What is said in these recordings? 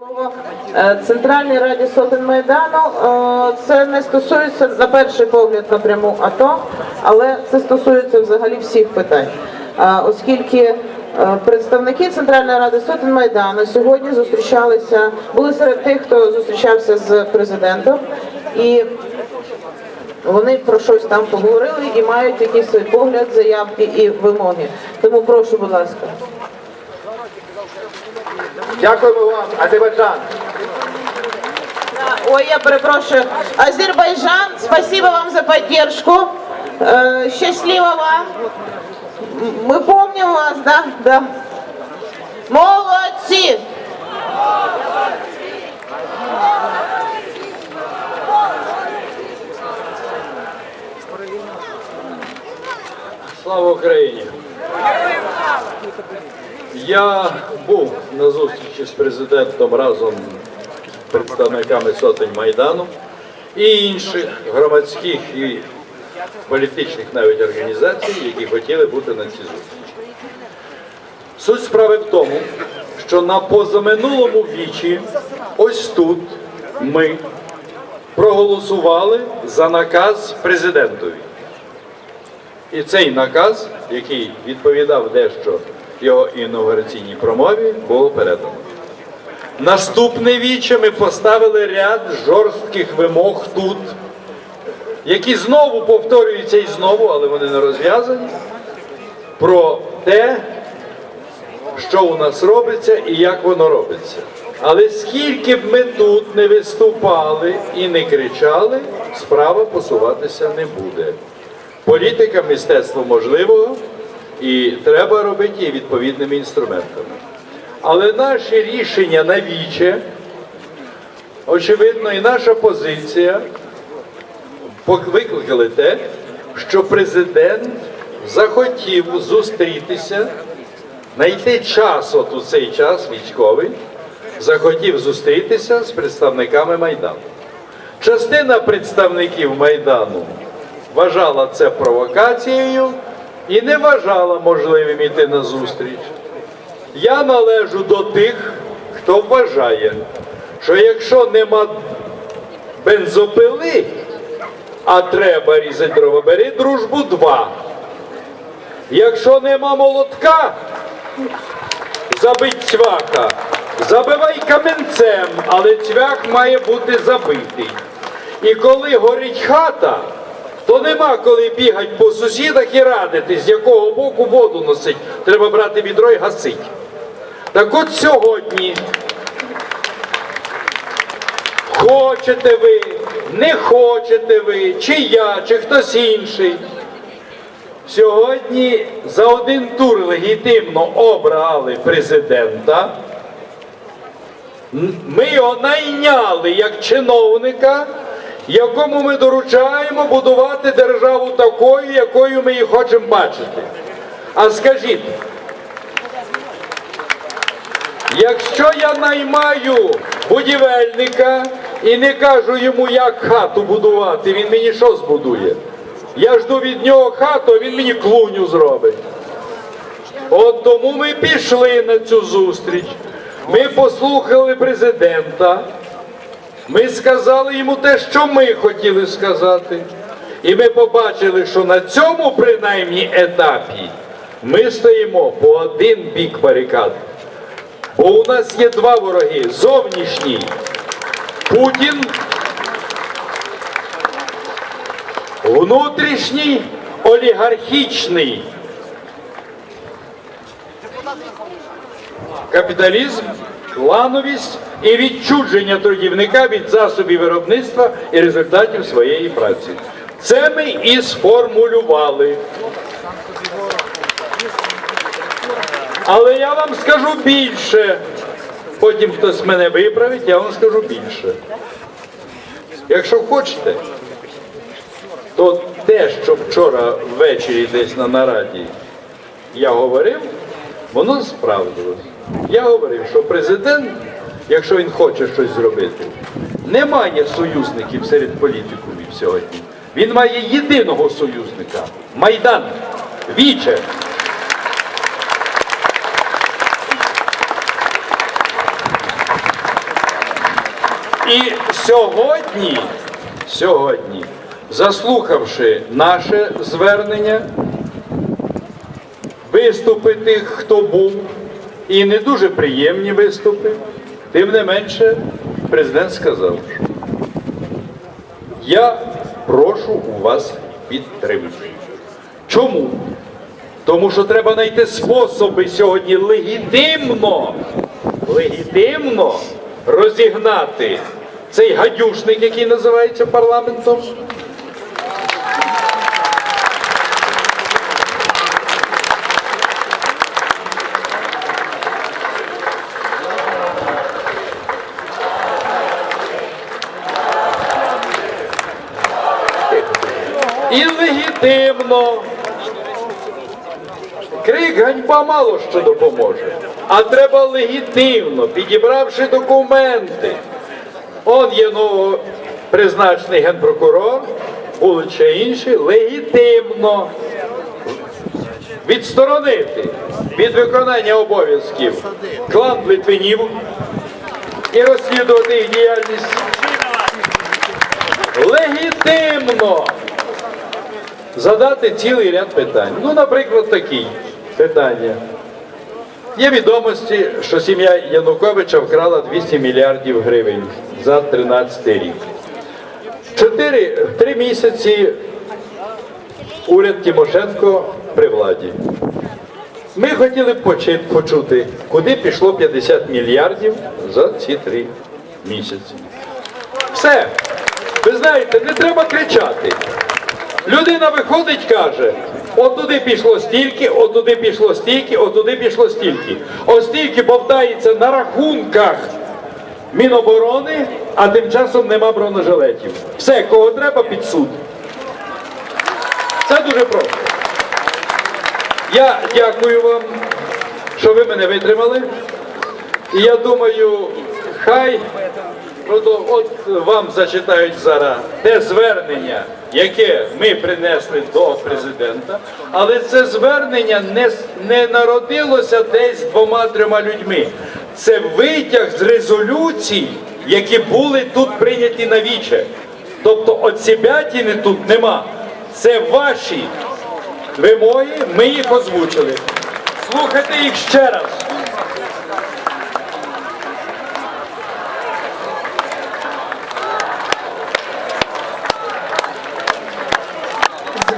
Слово е, Центральній Раді сотень Майдану. Е, Це не стосується на перший погляд напряму АТО, але це стосується взагалі всіх питань. Е, Оскільки представники Центральної Ради сотень Майдану сьогодні зустрічалися, були серед тих, хто зустрічався з президентом, і вони про щось там поговорили і мають якийсь свій погляд, заявки і вимоги. Тому прошу, будь ласка. Дякуємо вам, Азербайджан. Ой, я перепрошую. Азербайджан, спасибо вам за поддержку. Э, счастливо вам. М- Мы помним вас, да? Да. Молодцы! Слава Україні! Я був на зустрічі з президентом разом з представниками сотень Майдану і інших громадських і політичних навіть організацій, які хотіли бути на цій зустрічі. Суть справи в тому, що на позаминулому вічі, ось тут ми проголосували за наказ президентові. І цей наказ, який відповідав дещо його інаугураційній промові, було передано. Наступне віче ми поставили ряд жорстких вимог тут, які знову повторюються і знову, але вони не розв'язані, про те, що у нас робиться і як воно робиться. Але скільки б ми тут не виступали і не кричали, справа посуватися не буде. Політика мистецтво можливого і треба робити її відповідними інструментами. Але наші рішення на віче, очевидно, і наша позиція викликали те, що президент захотів зустрітися, знайти час, от у цей час військовий, захотів зустрітися з представниками Майдану. Частина представників Майдану вважала це провокацією і не вважала можливим іти на зустріч. Я належу до тих, хто вважає, що якщо нема бензопили, а треба різати дрова, бери дружбу два. Якщо нема молотка, забить цвяха. Забивай каменцем, але цвях має бути забитий. І коли горить хата, то нема коли бігати по сусідах і радити, з якого боку воду носить. Треба брати відро і гасить. Так от сьогодні хочете ви, не хочете ви, чи я, чи хтось інший. Сьогодні за один тур легітимно обрали президента. Ми його найняли як чиновника, якому ми доручаємо будувати державу такою, якою ми її хочемо бачити. А скажіть, якщо я наймаю будівельника і не кажу йому, як хату будувати, він мені що збудує? Я жду від нього хату, а він мені клуню зробить. От тому ми пішли на цю зустріч. Ми послухали президента. Ми сказали йому те, що ми хотіли сказати. І ми побачили, що на цьому принаймні етапі ми стоїмо по один бік барикад. Бо у нас є два вороги: зовнішній Путін, внутрішній олігархічний капіталізм, клановість і відчудження трудівника від засобів виробництва і результатів своєї праці. Це ми і сформулювали. Але я вам скажу більше. Потім хтось мене виправить, я вам скажу більше. Якщо хочете, то те, що вчора ввечері десь на нараді я говорив, воно справдилось. Я говорив, що президент, якщо він хоче щось зробити, не має союзників серед політикумів сьогодні. Він має єдиного союзника Майдан, Віче. І сьогодні, сьогодні, заслухавши наше звернення, виступи тих, хто був, і не дуже приємні виступи, тим не менше, президент сказав, що я прошу у вас підтримки. Чому? Тому що треба знайти способи сьогодні легітимно, легітимно розігнати цей гадюшник, який називається парламентом. І легітимно. Крик ганьба мало що допоможе. А треба легітимно, підібравши документи. Он є новопризначений генпрокурор, будуть ще інші, легітимно відсторонити від виконання обов'язків клан Литвинів і розслідувати їх діяльність. Легітимно задати цілий ряд питань. Ну, наприклад, такі питання. Є відомості, що сім'я Януковича вкрала 200 мільярдів гривень за 13 рік. Чотири, три місяці уряд Тимошенко при владі. Ми хотіли б почути, куди пішло 50 мільярдів за ці три місяці. Все. Ви знаєте, не треба кричати. Людина виходить, каже, отуди пішло стільки, отуди пішло стільки, отуди пішло стільки. Ось стільки бовтається на рахунках Міноборони, а тим часом нема бронежилетів. Все, кого треба під суд. Це дуже просто. Я дякую вам, що ви мене витримали. І я думаю, хай от вам зачитають зараз те звернення, яке ми принесли до президента, але це звернення не, не народилося десь двома-трьома людьми. Це витяг з резолюцій, які були тут прийняті на віче. Тобто оцібятіни тут нема. Це ваші вимоги, ми їх озвучили. Слухайте їх ще раз.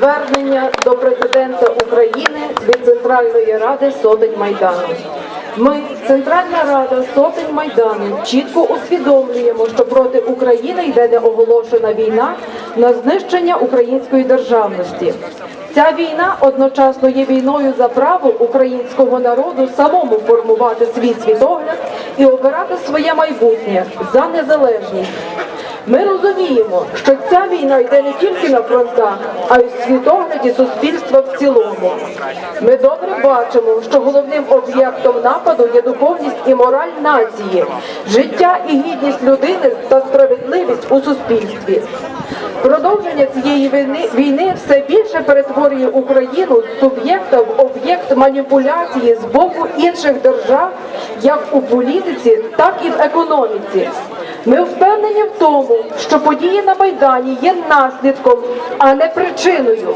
Звернення до президента України від Центральної Ради Сотень Майдану. Ми, Центральна Рада Сотень Майдану, чітко усвідомлюємо, що проти України йде неоголошена війна на знищення української державності. Ця війна одночасно є війною за право українського народу самому формувати свій світогляд і обирати своє майбутнє за незалежність. Ми розуміємо, що ця війна йде не тільки на фронтах, а й у світогляді суспільства в цілому. Ми добре бачимо, що головним об'єктом нападу є духовність і мораль нації, життя і гідність людини та справедливість у суспільстві. Продовження цієї війни, все більше перетворює Україну з суб'єкта в об'єкт маніпуляції з боку інших держав, як у політиці, так і в економіці. Ми впевнені в тому, що події на Майдані є наслідком, а не причиною.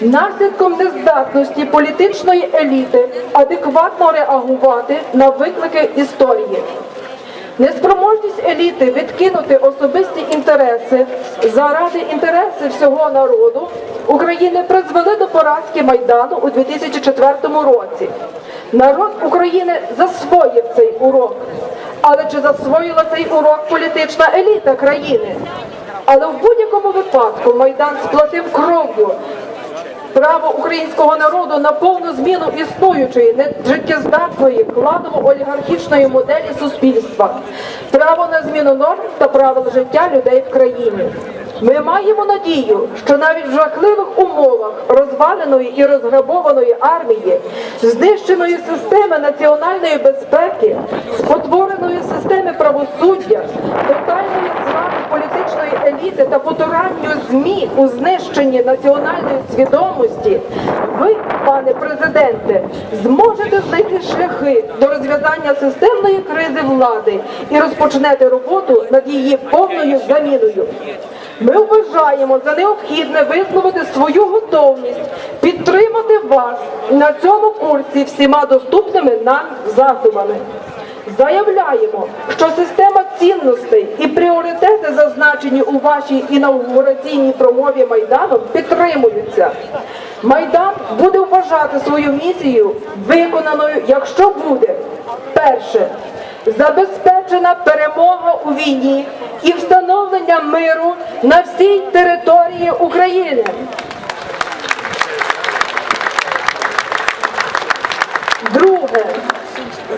Наслідком нездатності політичної еліти адекватно реагувати на виклики історії. Неспроможність еліти відкинути особисті інтереси заради інтереси всього народу України призвели до поразки Майдану у 2004 році. Народ України засвоїв цей урок. Але чи засвоїла цей урок політична еліта країни? Але в будь-якому випадку Майдан сплатив кров'ю право українського народу на повну зміну існуючої, нежиттєздатної, кладово-олігархічної моделі суспільства, право на зміну норм та правил життя людей в країні. Ми маємо надію, що навіть в жахливих умовах розваленої і розграбованої армії, знищеної системи національної безпеки, спотвореної системи правосуддя, тотальної зради політичної еліти та потуранню ЗМІ у знищенні національної свідомості, ви пане президенте, зможете знайти шляхи до розв'язання системної кризи влади і розпочнете роботу над її повною заміною. Ми вважаємо за необхідне висловити свою готовність підтримати вас на цьому курсі всіма доступними нам засобами. Заявляємо, що система цінностей і пріоритети, зазначені у вашій інаугураційній промові Майданом, підтримуються. Майдан буде вважати свою місію виконаною, якщо буде перше забезпечена перемога у війні і встановлення миру на всій території України.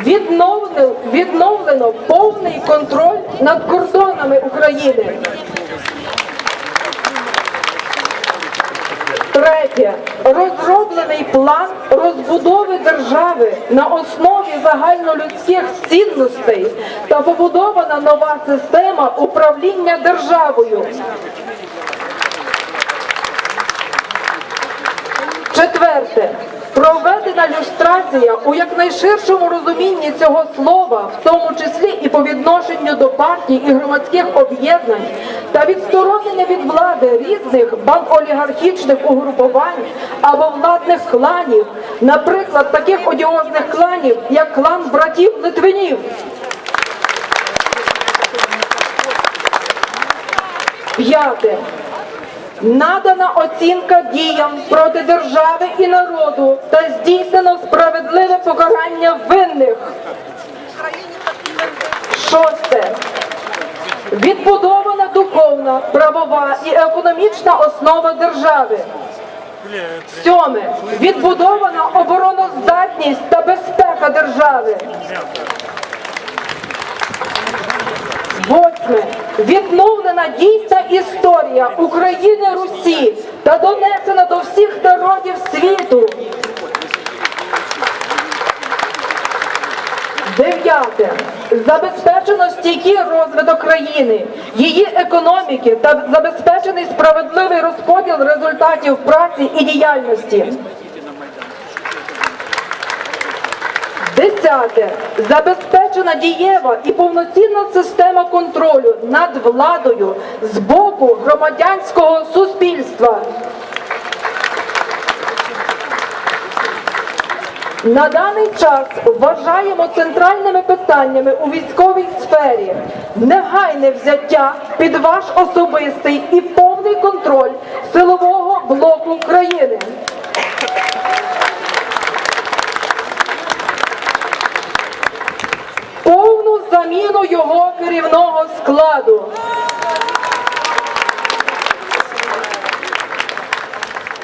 Відновлено, відновлено повний контроль над кордонами України. Третє. Розроблений план розбудови держави на основі загальнолюдських цінностей та побудована нова система управління державою. Четверте. Проведена люстрація у якнайширшому розумінні цього слова, в тому числі і по відношенню до партій і громадських об'єднань, та відсторонення від влади різних банколігархічних угрупувань або владних кланів, наприклад, таких одіозних кланів, як клан братів Литвинів. П'яте. Надана оцінка діям проти держави і народу та здійснено справедливе покарання винних. Шосте. Відбудована духовна, правова і економічна основа держави. Сьоме. Відбудована обороноздатність та безпека держави. Восьме. Відновлена дійсна історія України Русі та донесена до всіх народів світу. Дев'яте. Забезпечено стійкий розвиток країни, її економіки та забезпечений справедливий розподіл результатів праці і діяльності. Десяте. Забезпечена дієва і повноцінна система контролю над владою з боку громадянського суспільства. На даний час вважаємо центральними питаннями у військовій сфері негайне взяття під ваш особистий і повний контроль силового блоку країни. Заміну його керівного складу.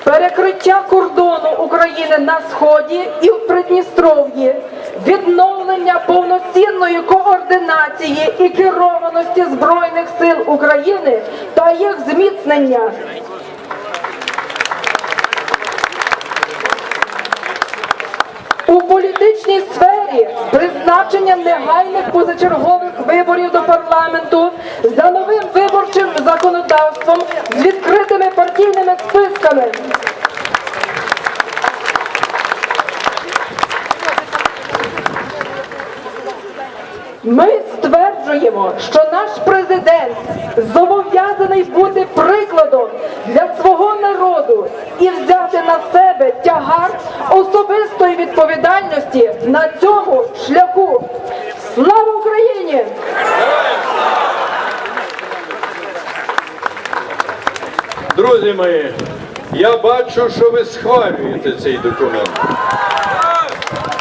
Перекриття кордону України на сході і в Придністров'ї, відновлення повноцінної координації і керованості Збройних сил України та їх зміцнення. У сфері призначення негайних позачергових виборів до парламенту за новим виборчим законодавством з відкритими партійними списками. Ми стверджуємо, що наш президент зобов'язаний бути прикладом для свого народу і взяти на себе тягар особистої відповідальності на цьому шляху. Слава Україні! Друзі мої, я бачу, що ви схвалюєте цей документ.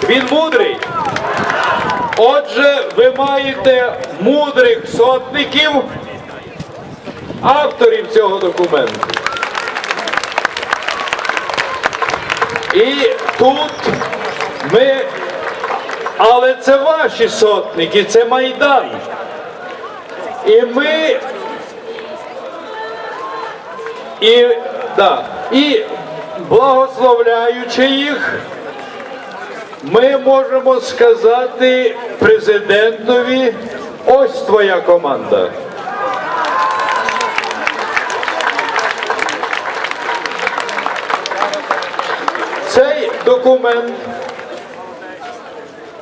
Він мудрий. Отже, ви маєте мудрих сотників, авторів цього документу. І тут ми, але це ваші сотники, це Майдан. І ми і, да, і благословляючи їх, ми можемо сказати президентові, ось твоя команда. Цей документ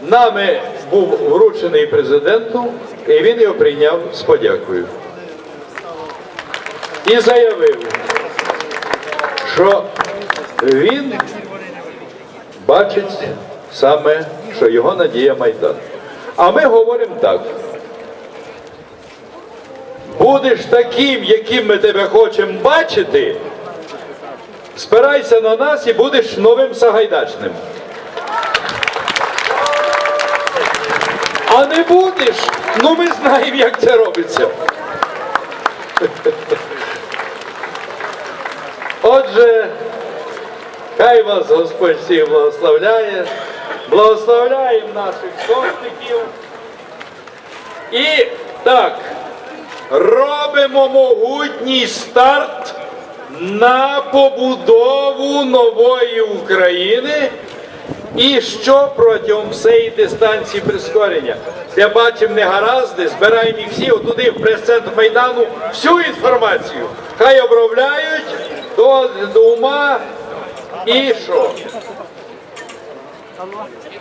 нами був вручений президенту, і він його прийняв з подякою. І заявив, що він бачить саме, що його надія Майдан. А ми говоримо так. Будеш таким, яким ми тебе хочемо бачити, спирайся на нас і будеш новим Сагайдачним. А не будеш, ну ми знаємо, як це робиться. Отже, хай вас Господь всіх благословляє, благословляємо наших сотників. І так, робимо могутній старт на побудову нової України. І що протягом всієї дистанції прискорення? Де бачимо негаразди, збираємо їх всі отуди, в прес-центр Майдану, всю інформацію. Хай обробляють до, до ума і що?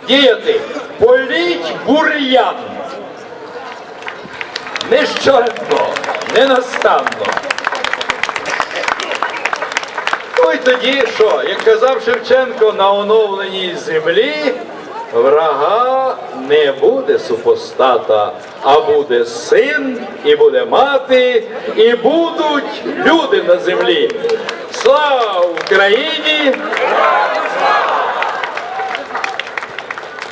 Діяти. Політь бур'ян. Нещодно, ненастанно. Ну і тоді що? Як казав Шевченко, на оновленій землі врага не буде супостата, а буде син, і буде мати, і будуть люди на землі. Слава Україні!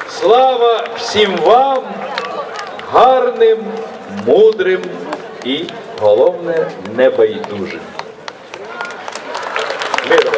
Слава всім вам, гарним, мудрим і головне небайдужим. Миром.